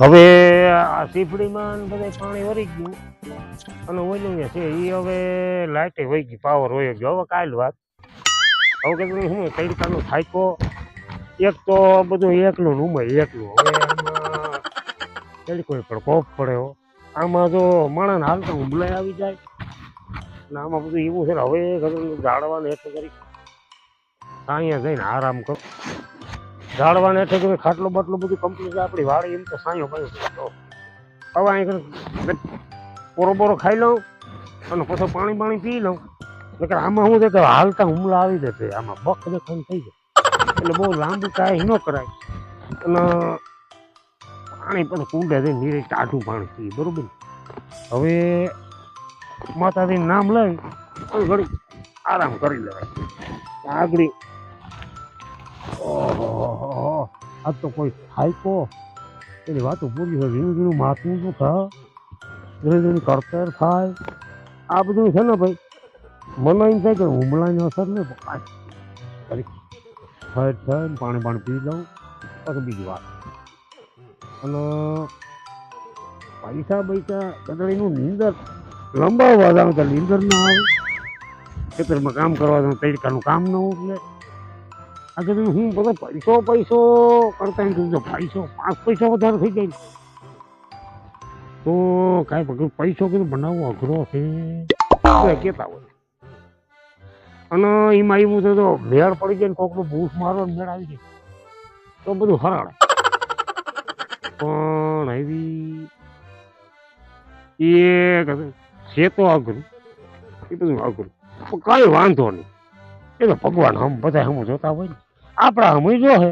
હવે આ સીફડીમાં બધે પાણી વરી ગયું. અને ઓલું છે એ હવે લાઇટે વહી ગઈ, પાવર હોય ગયો. હવે કાલ વાત. હવે કે હું તડકાનો થાયકો એક તો બધું એકલું ને એકલું. હવે આમાં તડકો પણ કોપ પડ્યો આમાં જો માણસ હાલતા હુમલાય આવી જાય. ને આમાં બધું એવું છે ને, હવે ઘણું ઝાડવાને હેઠે કરી. અહીંયા જઈને આરામ કરો. ઝાડવાને હેઠે કે ખાટલો બાટલો બધું કંપની છે. આપણી વાળી એમ તો સાંયો પડ્યો તો હવે અહીં પોરો બોરો ખાઈ લઉં અને પછી પાણી પાણી પી લઉં. નકર આમાં શું છે કે હાલતા હુમલા આવી જશે આમાં બક દેખાણ થઈ જાય. એટલે બહુ લાંબુ કાંઈ ન કરાય. અને પાણી પણ કુંડે જઈને નીરે ટાઢું પાણી પીએ બરોબર? હવે માતાજીનું નામ લઈ ઘડી આરામ કરી લેવાય. આગળ. ઓહો આ તો કોઈ થાયકો એની વાતો પૂરી થાય ઝીણું ઝીણું માથું શું થાય? ઝીણી ઝીણી કરતર થાય. આ બધું છે ને ભાઈ મને એમ થાય કે હુમલાની અસર ને ઠેર ઠેર પાણી પાણી પી લઉં, પછી બીજી વાત. અને પૈસા પૈસા કદળીનું નીંદર, લંબાવવા જાવ તો નીંદર ના આવે. ખેતરમાં કામ કરવા જાવ તરીકાનું કામ ન ઉઠલે આ હું બધો પૈસો પૈસો કરતા કીધું પૈસો, પાંચ પૈસા વધારે થઈ જાય. તો કાંઈ પકડ પૈસો કીધું બનાવવો અઘરો છે? કેતા હોય. અને એમાં એવું છે તો મેળ પડી જાય ને કોકનું ભૂસ મારો મેળ આવી જાય. તો બધું હરાડે પણ આવી એ છે તો અઘરું. એ બધું અઘરું. પણ કાંઈ વાંધો નહીં. એ તો ભગવાન હમ બધા હમ જોતા હોય ને. આપણા હમ જો હે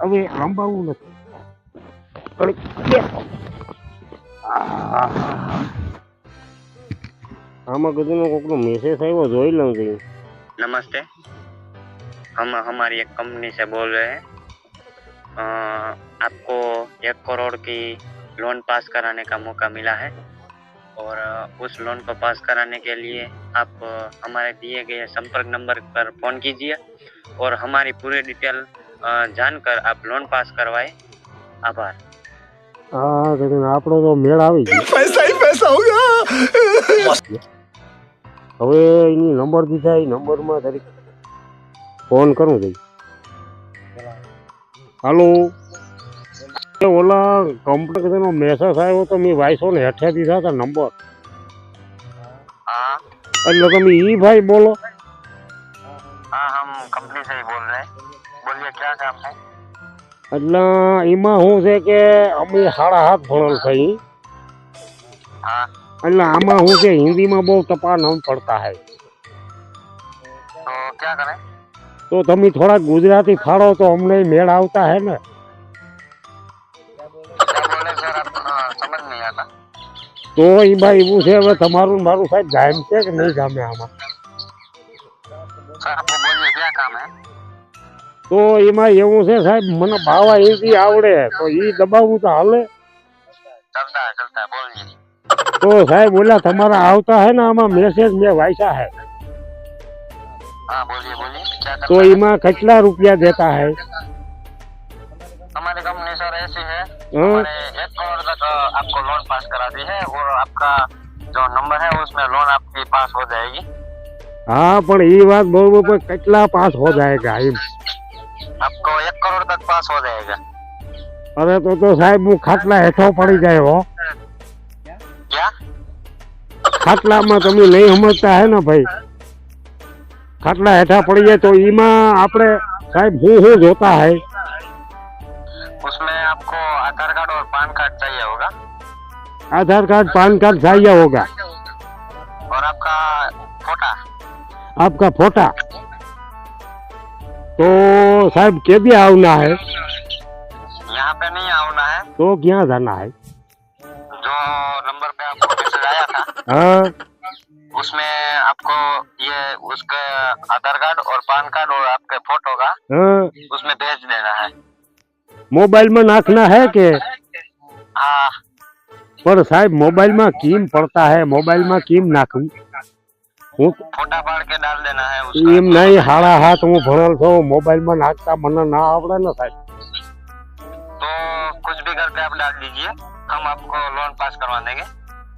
હવે લંબાવવું નથી ઘડીક બેસો. આહ. આમાં કીધું કોકનો મેસેજ આવ્યો જોઈ લઉં છું नमस्ते हम हमारी एक कंपनी से बोल रहे हैं अ, आपको एक करोड़ की लोन पास कराने का मौका मिला है और अ, उस लोन को पास कराने के लिए आप अ, हमारे दिए गए संपर्क नंबर पर फ़ोन कीजिए और हमारी पूरी डिटेल अ, जानकर आप लोन पास करवाए आभार હા કીધું આપણો તો મેળ આવી ગયો पैसा ही पैसा होगा હવે એની નંબર દીધા એ નંબરમાં તારી ફોન કરું જઈ હાલો એ ઓલા કંપનીનો મેસેજ આવ્યો તો મેં વાઈસો ને હેઠે દીધા હતા નંબર हाँ એટલે તમે ઈ ભાઈ બોલો हाँ हम कंपनी से ही बोल रहे हैं बोलिए क्या काम है એટલે એમાં શું છે કે અમે સાડા હાથ ભણેલ છે ઈ. हाँ એટલે આમાં શું છે હિન્દીમાં બહુ ટપા ન પડતા હે तो क्या करें તો તમે થોડા ગુજરાતી ફાળો તો અમને મેળ આવતા હે ને તો એમાં એવું છે હવે તમારું ને મારું સાહેબ ગામ છે કે નહીં ગામે આમાં सर आपको बोलिए क्या काम है તો એમાં એવું છે સાહેબ મને બાવા હિન્દી આવડે તો ઈ દબાવવું તો હાલે चलता है चलता है बोलिए તો સાહેબ ઓલા તમારા આવતા હે ને આમાં મેસેજ મેં વાંચ્યા હે हाँ बोलिए बोलिए क्या તો करना है એમાં કેટલા રૂપિયા દેતા હે हमारी कंपनी सर ऐसी है હં? हमारे एक करोड़ तक अ, आपको लोन पास कराती है और आपका जो नंबर है उसमें लोन आपकी पास हो जाएगी હા પણ એ વાત બરોબર પણ કેટલા પાસ હો જાયગા એમ आपको एक करोड़ तक पास हो जाएगा અરે તો તો સાહેબ હું ખાટલા હેઠો પડી જાય હો क्या ખાટલામાં તમે નહીં સમજતા હે ને ભાઈ ખાટલા હેઠા પડી જાય તો એમાં આપણે સાહેબ હું હું જોતા હે उसमें आपको आधार कार्ड और पान कार्ड चाहिए होगा? आधार कार्ड पान कार्ड चाहिए होगा। और आपका फोटा? आपका फोटा? तो साहब के भी आना है? यहाँ पे नहीं आना है। तो क्या जाना है? जो नंबर पे आपको मैसेज आया था हाँ। उसमें आपको ये उसका आधार कार्ड और पान कार्ड और आपके फ़ोटो का हाँ। उसमें भेज देना है। मोबाइल में नाखना है के? हाँ पर साहब मोबाइल में कीम पड़ता है मोबाइल में कीम नाखूं હું फोटा पाड़ के डाल देना है उसका એમ નહીં હાડા હાથ હું ભણેલ છું મોબાઈલમાં નાખતા મને ના આવડે ને સાહેબ तो कुछ भी करके आप डाल दीजिए हम आपको लोन पास करवा देंगे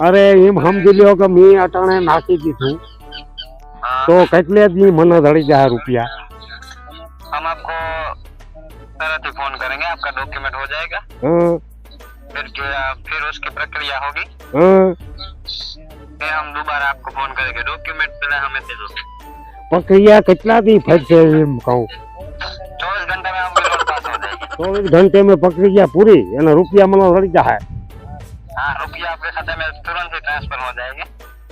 અરે એમ સમજી લ્યો કે મેં અટાણે નાખી દીધું हाँ, તો કેટલે દી મને ધડી જાય રૂપિયા हम आपको तुरंत ही फोन करेंगे आपका डॉक्यूमेंट हो जाएगा હં, फिर जो फिर उसकी प्रक्रिया होगी। हाँ। हम दोबारा आपको फ़ोन करेंगे। डॉक्यूमेंट पहले हमें भेजो प्रक्रिया कितना भी फट से कहूँ। चौबीस घंटे में हम हो चौबीस घंटे में प्रक्रिया पूरी यानी रुपया मनो लड़ जा है। हाँ,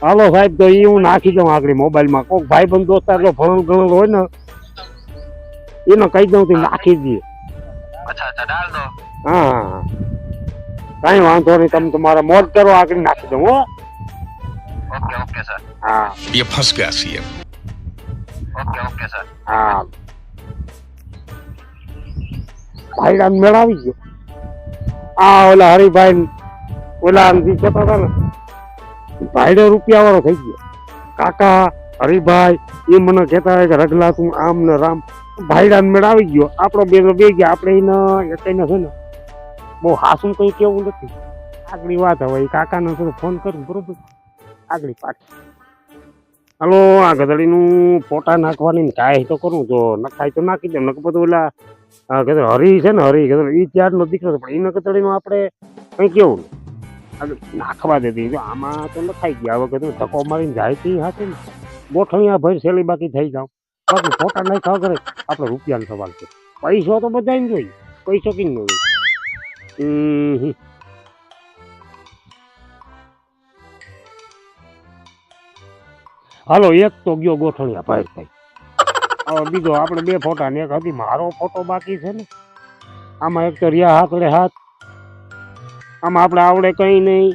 हेलो आपके तो ये हूँ नाखी दू हो मोबाइल में। સાહેબ भाई बंद दोस्त નાખી फ़ोन આગળ મોબાઈલમાં કોક ભાઈ બંધ દોસ્તાર જો ભણેલ ગણેલ હોય ને अच्छा કહી દઉં તો કઈ વાંધો નહીં તમે તમારા મોત કરો આગળ નાખી દઉં હો ઓકે ઓકે સર હા યે ફસ ગયા સીએમ ઓકે ઓકે સર હા ભાઈડા મેળાવી ગયો આ ઓલા હરિભાઈ ઓલા અંધી કહેતા હતા ને ભાઈડે રૂપિયા વાળો થઈ ગયો કાકા હરિભાઈ એ મને કહેતા હોય કે રગલા તું આમ ને રામ ભાઈડા મેળાવી ગયો આપણો બે બે ગયા આપણે એને એકઈને છે ને બહુ હાસું કંઈ કેવું નથી. આગળી વાત હવે કાકાને થોડો ફોન કરું, બરોબર? આગળી પાછી. હાલો, આ ગધડીનું ફોટા નાખવાની કાંઈ તો કરું તો નખાય તો નાખી દઉં નકર બધું ઓલા કહેતો હરી છે ને, હરી ગધડ એ ત્યારનો દીકરો છે, પણ એને ગધડીનું આપણે કંઈ કેવું નાખવા દેતી જો આમાં તો નખાઈ ગયા, હવે કીધું ધક્કો મારીને જાય તે હાથે ને. ગોઠણિયા ભર સેલી બાકી થઈ જાઉં બાકી ફોટા નાખ્યા કરે આપણે રૂપિયાનો સવાલ છે. પૈસો તો બધાને જોઈએ, પૈસો કેમ ન હમ. હાલો એક તો ગયો ગોઠણિયા ભાઈ. ભાઈ હવે બીજો આપણે બે ફોટા ને એક હતી મારો ફોટો બાકી છે ને. આમાં એક તો રહ્યા હાથડે હાથ. આમાં આપણે આવડે કઈ નહીં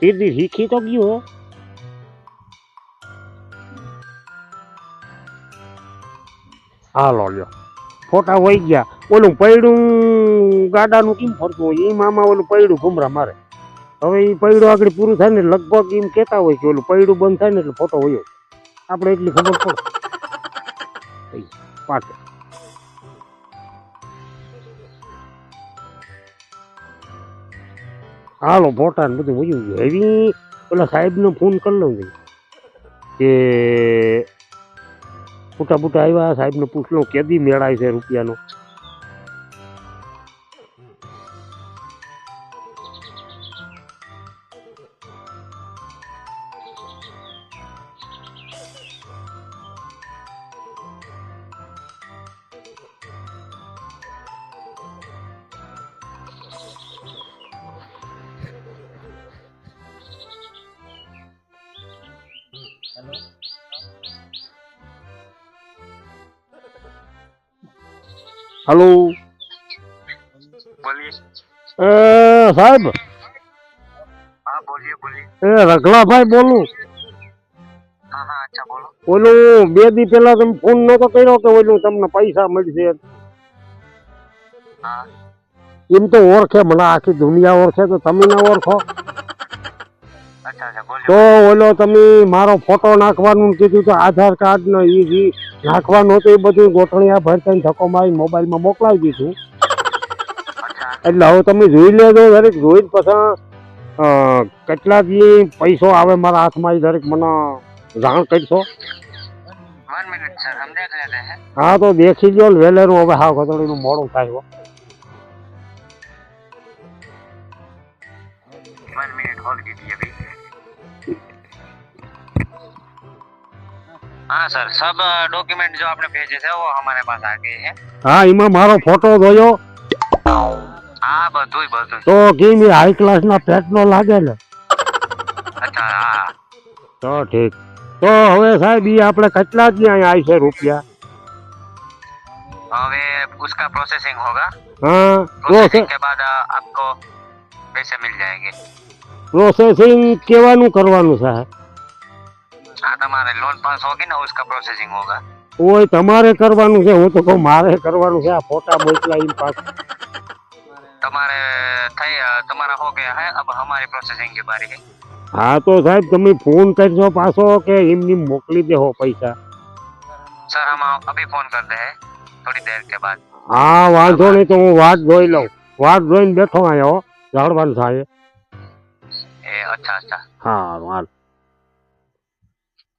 સીધી શીખી તો ગયો. હાલો લ્યો. ફોટા હોય ગયા. ઓલું પૈડું ગાડાનું કેમ ફરતું હોય? એ મામા ઓલું પૈડું ઘુમરા મારે. હવે એ પૈડું આગળ પૂરું થાય ને લગભગ એમ કહેતા હોય કે ઓલું પૈડું બંધ થાય ને એટલે ફોટો હોય. આપણે એટલી ખબર પડે. પાછળ હાલો ફોટા ને બધું વયું ગયું. એવી પેલા સાહેબને ફોન કરી લઉં કે ફૂટા બૂટા આવ્યા સાહેબને પૂછલો કેદી મેળાય છે રૂપિયાનો? હલો. એ સાહેબ. એ રઘલાભાઈ બોલું. ઓલું બે દી પેલા તમે ફોન નતો કર્યો કે ઓલું તમને પૈસા મળશે? એમ તો ઓળખે મને આખી દુનિયા ઓળખે તો તમે ના ઓળખો. તો ઓલો તમે મારો ફોટો નાખવાનું કીધું તો આધાર કાર્ડ ને એ જે નાખવાનું હતું એ બધું ગોઠણીયા આ ભરતાની ધક્કો મારી મોબાઈલમાં મોકલાવી દીધું. એટલે હવે તમે જોઈ લેજો દરેક જોઈ પછી કેટલા જે પૈસો આવે મારા હાથમાં એ દરેક મને જાણ કરશો. હા. તો દેખી ગયો વેલેરું હવે હા ગતડીનું મોડું થાય हाँ सर सब डॉक्यूमेंट जो आपने भेजे थे वो हमारे पास आ गए हैं હા એમાં મારો ફોટો જોયો हाँ બધું બધું તો કેમ એ હાઈ ક્લાસના પેટનો લાગે ને અચ્છા हाँ તો ઠીક તો હવે સાહેબ ઈ આપણે કેટલા દી અહીંયા આવી છે રૂપિયા હવે उसका प्रोसेसिंग होगा હા प्रोसेसिंग के बाद अ, आपको पैसे मिल जाएंगे પ્રોસેસિંગ કેવાનું કરવાનું સાહેબ हाँ તમારે લોન પાસ होगी ना उसका प्रोसेसिंग होगा ઓય તમારે કરવાનું છે હું તો કહું મારે કરવાનું છે આ ફોટા મોકલા એમ પાછું તમારે થઈ અ, તમારા हो गया है अब हमारी प्रोसेसिंग की बारी है હા તો સાહેબ તમે ફોન કરશો પાછો કે એમની મોકલી દેહો પૈસા सर हम अभी फोन करते हैं थोड़ी देर के बाद હા વાંધો નહીં તો હું વાત જોઈ લઉં વાત જોઈને બેઠો અહીંયા હો ઝાડવાનું થાય ए अच्छा अच्छा હા હાલ